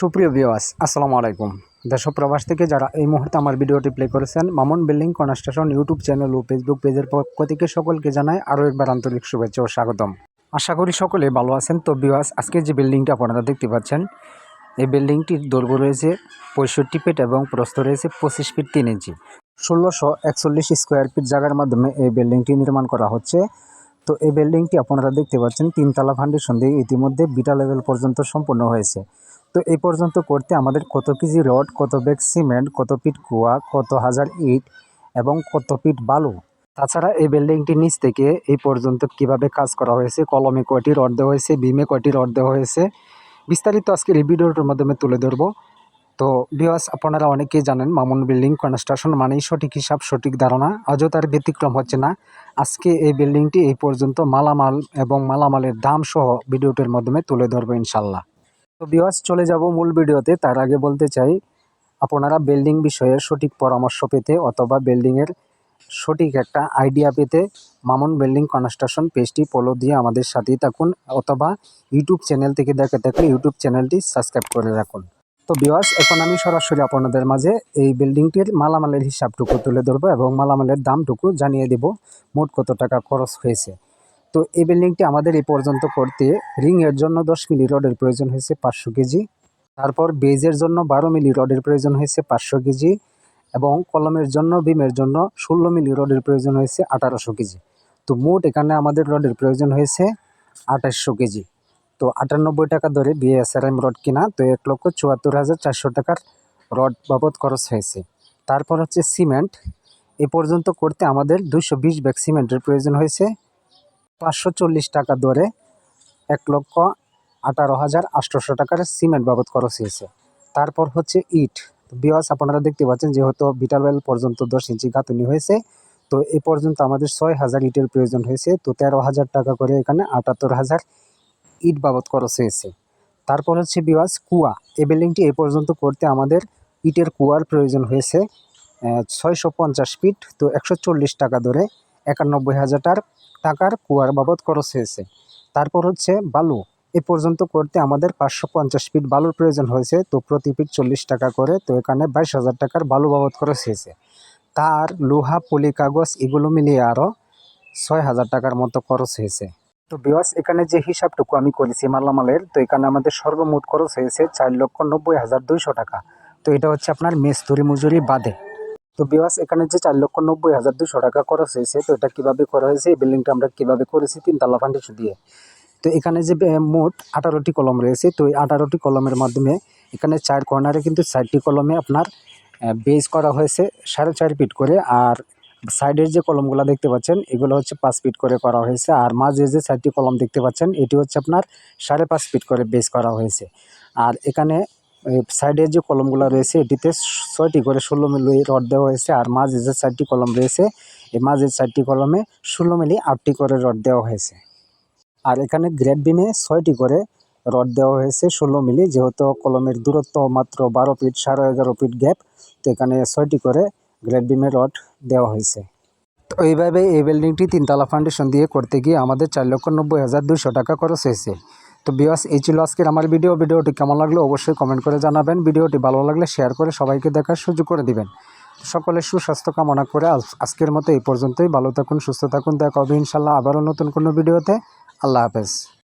সুপ্রিয় বিওয়াস আসসালামু আলাইকুম। দেশ প্রবাস থেকে যারা এই মুহূর্তে আমার ভিডিওটি প্লে করেছেন, Mamun building construction YouTube channel ও ফেসবুক পেজের পক্ষ থেকে সকলকে জানাই আরও একবার আন্তরিক শুভেচ্ছা ও স্বাগতম। আশা করি সকলে ভালো আছেন। তো বিওয়াস আজকে যে বিল্ডিংটা আপনারা দেখতে পাচ্ছেন, এই বিল্ডিংটির দৈর্ঘ্য রয়েছে পঁয়ষট্টি ফিট এবং প্রস্থ রয়েছে পঁচিশ ফিট তিন ইঞ্চি ষোলোশো একচল্লিশ স্কোয়ার ফিট জায়গার মাধ্যমে এই বিল্ডিংটি নির্মাণ করা হচ্ছে। তো এই বিল্ডিংটি আপনারা দেখতে পাচ্ছেন, তিনতলা ফাউন্ডেশন দিয়ে ইতিমধ্যে বিটা লেভেল পর্যন্ত সম্পূর্ণ হয়েছে। তো এই পর্যন্ত করতে আমাদের কত কেজি রড, কত ব্যাগ সিমেন্ট, কত ফিট কুয়া কত হাজার ইট এবং কত ফিট বালু? তাছাড়া এই বিল্ডিংটির নিচ থেকে এই পর্যন্ত কীভাবে কাজ করা হয়েছে, কলমে কয়টি রড দেওয়া হয়েছে, বিমে কয়টি রড দেওয়া হয়েছে, বিস্তারিত আজকের এই ভিডিওটার মাধ্যমে তুলে ধরবো। তো বিওয়াস আপনারা অনেকেই জানেন, মামুন বিল্ডিং কনস্ট্রাকশন মানেই সঠিক হিসাব, সঠিক ধারণা। আজও তার ব্যতিক্রম হচ্ছে না। আজকে এই বিল্ডিংটি এই পর্যন্ত মালামাল এবং মালামালের দাম সহ ভিডিওটির মাধ্যমে তুলে ধরবো ইনশাল্লাহ তো বিওয়াস চলে যাব মূল ভিডিওতে। তার আগে বলতে চাই, আপনারা বিল্ডিং বিষয়ে সঠিক পরামর্শ পেতে অথবা বিল্ডিংয়ের সঠিক একটা আইডিয়া পেতে মামুন বিল্ডিং কনস্ট্রাকশন পেজটি ফলো দিয়ে আমাদের সাথেই থাকুন অথবা ইউটিউব চ্যানেল থেকে দেখে থাকলে ইউটিউব চ্যানেলটি সাবস্ক্রাইব করে রাখুন। তো বিওয়াস এখন আমি সরাসরি আপনাদের মাঝে এই বিল্ডিংটির মালামালের হিসাবটুকু তুলে ধরবো এবং মালামালের দামটুকু জানিয়ে দেব মোট কত টাকা খরচ হয়েছে। তো এই বিল্ডিংটি আমাদের এই পর্যন্ত করতে রিংয়ের জন্য দশ মিলি রডের প্রয়োজন হয়েছে পাঁচশো কেজি। তারপর বেজের জন্য বারো মিলি রডের প্রয়োজন হয়েছে পাঁচশো কেজি এবং কলমের জন্য বিমের জন্য ষোলো মিলি রডের প্রয়োজন হয়েছে আঠারোশো কেজি। তো মোট এখানে আমাদের রডের প্রয়োজন হয়েছে আঠাশশো কেজি। তো আটানব্বই টাকা ধরে বিএসআরএম রড কিনা, তো এক লক্ষ চুয়াত্তর হাজার চারশো টাকার রড বাবদ খরচ হয়েছে। তারপর হচ্ছে সিমেন্ট। এ পর্যন্ত করতে আমাদের দুশো বিশ ব্যাগ সিমেন্টের প্রয়োজন হয়েছে। পাঁচশো চল্লিশ টাকা দরে এক লক্ষ আঠারো হাজার আটশোশো টাকার সিমেন্ট বাবদ খরচ হয়েছে। তারপর হচ্ছে ইট। বিওয়াস আপনারা দেখতে পাচ্ছেন যেহেতু বিটালওয়েল পর্যন্ত দশ ইঞ্চি গাঁথুনি হয়েছে, তো এ পর্যন্ত আমাদের ছয় হাজার ইটের প্রয়োজন হয়েছে, তো তেরো হাজার টাকা করে এখানে আটাত্তর হাজার ইট বাবদ খরচ হয়েছে। তারপর হচ্ছে বিওয়াস কুয়া। এই বিল্ডিংটি এ পর্যন্ত করতে আমাদের ইটের কুয়ার প্রয়োজন হয়েছে ছয়শো পঞ্চাশ ফিট, তো একশো চল্লিশ টাকা ধরে একানব্বই হাজার টাকার কুয়ার বাবদ খরচ হয়েছে। তারপর হচ্ছে বালু। এ পর্যন্ত করতে আমাদের পাঁচশো পঞ্চাশ ফিট বালুর প্রয়োজন হয়েছে, তো প্রতি ফিট চল্লিশ টাকা করে, তো এখানে বাইশ হাজার টাকার বালু বাবদ খরচ হয়েছে। তার লোহা পলি কাগজ এগুলো মিলিয়ে আরও ছয় হাজার টাকার মতো খরচ হয়েছে। তো বিওয়াস এখানে যে হিসাবটুকু আমি করেছি মালামালের, তো এখানে আমাদের সর্বমোট খরচ হয়েছে চার লক্ষ নব্বই হাজার দুইশো টাকা। তো এটা হচ্ছে আপনার মেস্তুরি মজুরি বাদে। তো বিওয়াস এখানে যে চার লক্ষ নব্বই হাজার দুশো টাকা খরচ হয়েছে, তো এটা কীভাবে করা হয়েছে? এই বিল্ডিংটা আমরা কীভাবে করেছি? তিনতলা ফান্ডেশন দিয়ে। তো এখানে যে মোট আঠারোটি কলম রয়েছে। তো এই আঠারোটি কলমের মাধ্যমে এখানে চার কর্নারে কিন্তু চারটি কলমে আপনার বেজ করা হয়েছে সাড়ে চার ফিট করে। আর সাইডের যে কলমগুলো দেখতে পাচ্ছেন, এগুলো হচ্ছে পাঁচ ফিট করে করা হয়েছে। আর মাঝে যে চারটি কলম দেখতে পাচ্ছেন, এটি হচ্ছে আপনার সাড়ে পাঁচ ফিট করে বেজ করা হয়েছে। আর এখানে সাইডের যে কলমগুলো রয়েছে, এটিতে ছয়টি করে ষোলো মিলি রড দেওয়া হয়েছে আর মাঝে যে চারটি কলম রয়েছে, এই মাঝের চারটি কলমে ষোলো মিলি আটটি করে রড দেওয়া হয়েছে। আর এখানে গ্রেড বিমে ছয়টি করে রড দেওয়া হয়েছে ষোলো মিলি, যেহেতু কলমের দূরত্ব মাত্র বারো ফিট সাড়ে এগারো ফিট গ্যাপ তো এখানে ছয়টি করে গ্রেড বিমে রড দেওয়া হয়েছে। তো এইভাবে এই বিল্ডিংটি তিনতলা ফাউন্ডেশন দিয়ে করতে গিয়ে আমাদের চার লক্ষ নব্বই হাজার দুশো টাকা খরচ হয়েছে। তো বিয়াস এই ছিল আজকের আমার ভিডিও ভিডিওটি কেমন লাগল অবশ্যই কমেন্ট করে জানাবেন। ভিডিওটি ভালো লাগলে শেয়ার করে সবাইকে দেখার সুযোগ করে দিবেন। সকলের সুস্বাস্থ্য কামনা করে আজ- আজকের মতো এই পর্যন্তই। ভালো থাকুন, সুস্থ থাকুন। দেখা হবে ইনশাল্লাহ আবারও নতুন কোনো ভিডিওতে আল্লাহ হাফেজ।